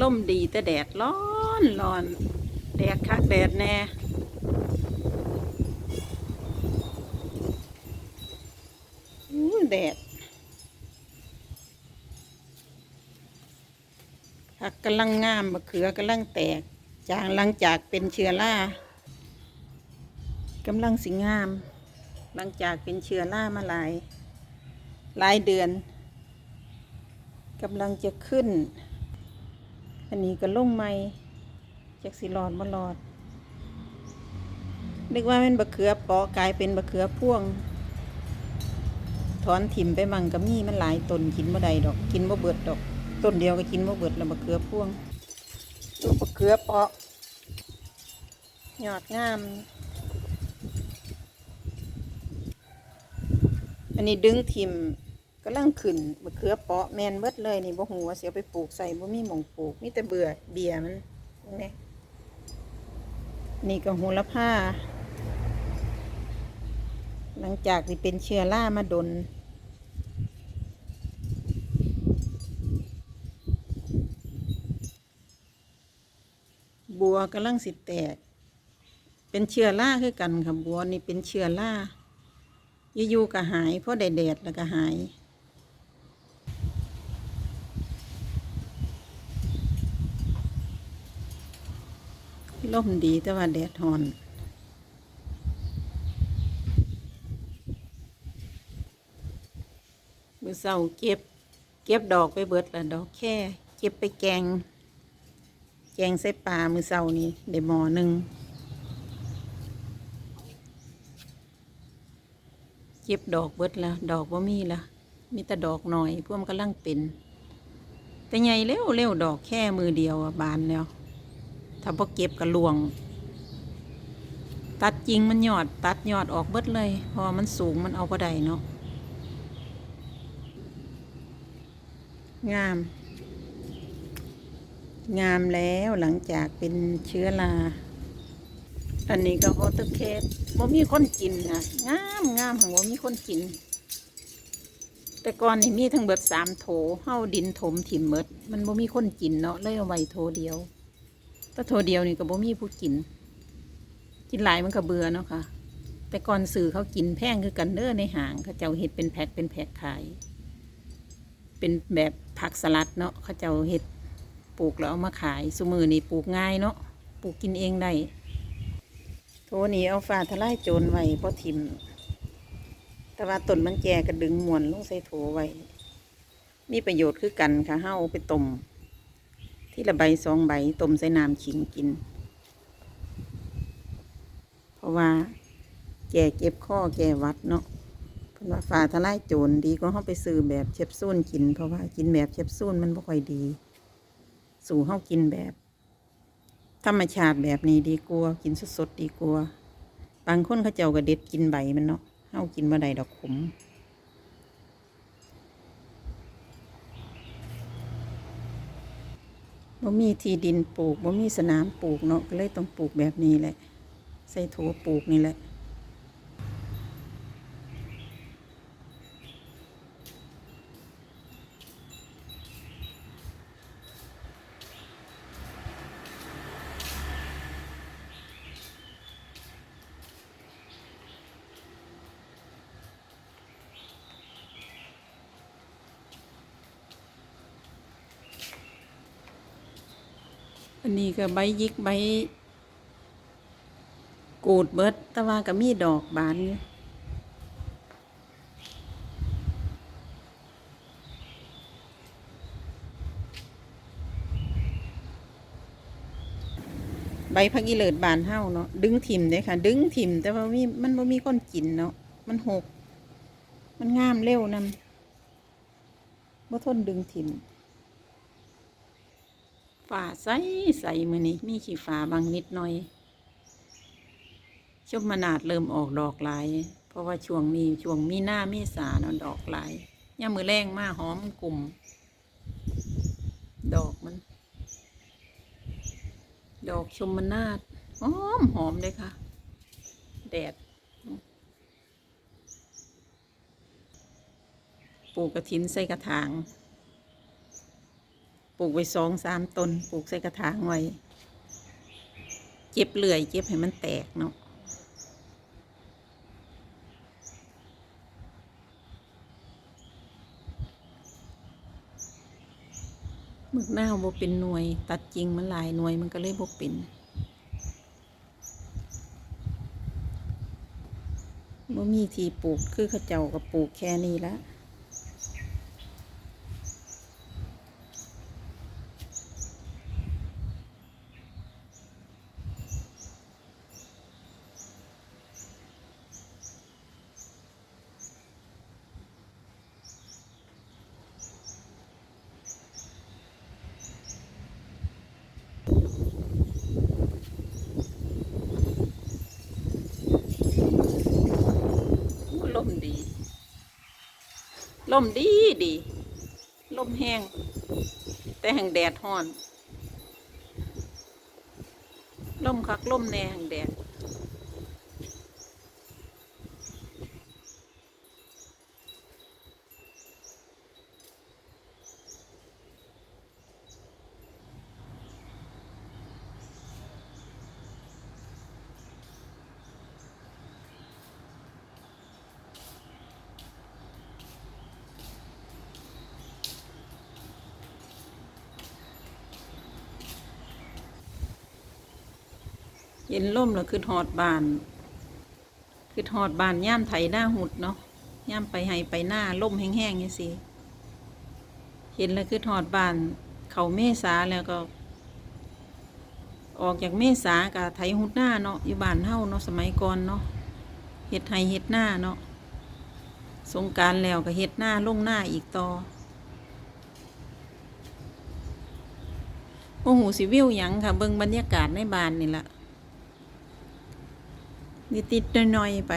ล่มดีแต่แดดร้อนร้อน แดดคักแดดแน่แดดผักกำลังงามมะเขือกำลังแตก จางหลังจากเป็นเชื้อรากำลังสิงาม หลังจากเป็นเชื้อรามาหลาย หลายเดือนกำลังจะขึ้น อันนี้ก็ลงไม่จากสิรอดมารอดนึกว่าเป็นบะเขือเปอกลายเป็นบะเขือพ่วง ถอนถิ่มไปมั่งก็มีมันหลายต้นกินบ่ได้ดอก กินบ่เบิดดอก ต้นเดียวก็กินบ่เบิดแล้วบะเขือพ่วงลูกบะเขือเปาะยอดงาม อันนี้ดึงทิม ก็ลังขึ้นมะเขือเปาะแมนเบิดเลยนี่บ่หูว่าเสียไปปลูกใส่บ่มีหม่องปลูกมีแต่เบื่อเบียมันนี่นี่ก็หูละผ้าหลังจากที่เป็นเชื้อรามาดนบัวกำลังสิแตก เป็นเชื้อราคือกันค่ะบัวนี่เป็นเชื้อราอยู่ๆก็หายเพราะแดดแล้วก็หาย ลมดีแต่ว่าแดดฮอนมือเศร้าเก็บ เก็บดอกไปเบิดละดอกแค่ เก็บไปแกง แกงใส่ปลามือเศร้านี่ได้หมอหนึ่งเก็บดอกเบิดละดอกว่ามีละมีแต่ดอกหน่อยพวกมันกำลังเป็นแต่ใหญ่เร็วเร็วดอกแค่มือเดียวบานแล้ว ถ้าพอเก็บก็ลวง ตัดจริงมันยอด ตัดยอดออกเบิดเลยเพราะมันสูงมันเอาก็ได้เนาะงาม งามแล้วหลังจากเป็นเชื้อราอันนี้ก็โฮตเคสบ่มีคนกินนะงามงามหังว่มีคนกิน แต่ก่อนนี่มีทั้งเบิดสามโถเฮาดินถมถิ่มเบิด มันบ่มีคนกินเนาะเลยเอาไว้โถเดียว แต่โถเดียวนี่ก็บ่มีผู้กิน กินหลายมันก็เบื่อเนาะค่ะ แต่ก่อนสื่อเขากินแพงคือกันเด้อในหางเขาเจ้าเฮ็ดเป็นแพ็คเป็นแพ็คขาย เป็นแบบผักสลัดเนาะเขาเจ้าเฮ็ดปลูกแล้วเอามาขายสุมือนี่ปลูกง่ายเนาะปลูกกินเองได้โถนี้เอาฟ้าทลายโจรไว้เพราะทิมแต่ว่าต้นมันแก่ก็ดึงมวนลงใส่โถไว้มีประโยชน์คือกันค่ะเฮาเอาไปต้ม ที่ละใบสองใบต้มใส่น้ำขิงกิน เพราะว่าแก่เก็บข้อแก่วัดเนาะเพราะว่าฝ่าทลายโจรดีก็เขาไปซื้อแบบเชฟซูนกิน เพราะว่ากินแบบเชฟซูนมันไม่ค่อยดี สู่เขากินแบบธรรมชาติแบบนี้ดีกว่ากินสดๆดีกว่าบางคนเขาเจ้าก็เด็ดกินใบมันเนาะเฮากินบ่ได้ดอกขม บ่มีที่ดินปลูกบ่มีสนามปลูกเนาะก็เลยต้องปลูกแบบนี้แหละ ใส่ถั่วปลูกนี่แหละ นนี้ก็ใบยิกใบกูดเบิดต่ว่าก็มีดอกบานอยู่ใบพักอีเลิดบานเฮาเนาะดึงถิ่มเด้ค่ะ ดึงถิ่มแต่ว่ามีมันบ่มีคนกินเนาะมันหก มันงามเร็วนำบ่ทนดึงถิ่ม ฝ่าใสใสมือนี้มีขี้ฟ้าบางนิดหน่อยชมมนาดเริ่มออกดอกหลาย เพราะว่าช่วงนี้ช่วงมีหน้ามีสาเนาะดอกหลายย่ามือแรงมาหอมกลุ่ม ดอกมัน ดอกชมมนาดหอมหอมเลยค่ะ แดดปลูกกระถินใส่กระถาง ลูกไว้สองสามต้นปลูกใส่กระถางไว้ เจ็บเลื่อย เจ็บให้มันแตกเนาะหมึกหน้าบ่เป็นหน่วย ตัดจริงมันลายหน่วยมันก็เลยบ่เป็นบ่มีที่ปลูกคือเขาเจ้าก็ปลูกแค่นี้ละล มดี ลมดีดี ลมแห้ง แต่แห่งแดดฮ้อน ลมคักลมแน่แห่งแดด เย็นล่มแล้วคือหอดบานคือหอดบานย่ามไถหน้าหุดเนาะย่ามไปให้ไปหน้าล่มแห้งๆนี่สิเห็นแล้วคือหอดบาน เขาเมษาแล้วก็ ออกจากเมษากับไถหุดหน้าเนาะอยู่บ้านเฮาเนาะสมัยก่อนเนาะเฮ็ดไห้เฮ็ดหน้าเนาะสงการแล้วก็เฮ็ดหน้าลงหน้าอีกต่อโอ้โหสิวิวหยังค่ะเบิ่งบรรยากาศในบ้านนี่แหละ นิดๆหน่อยๆไป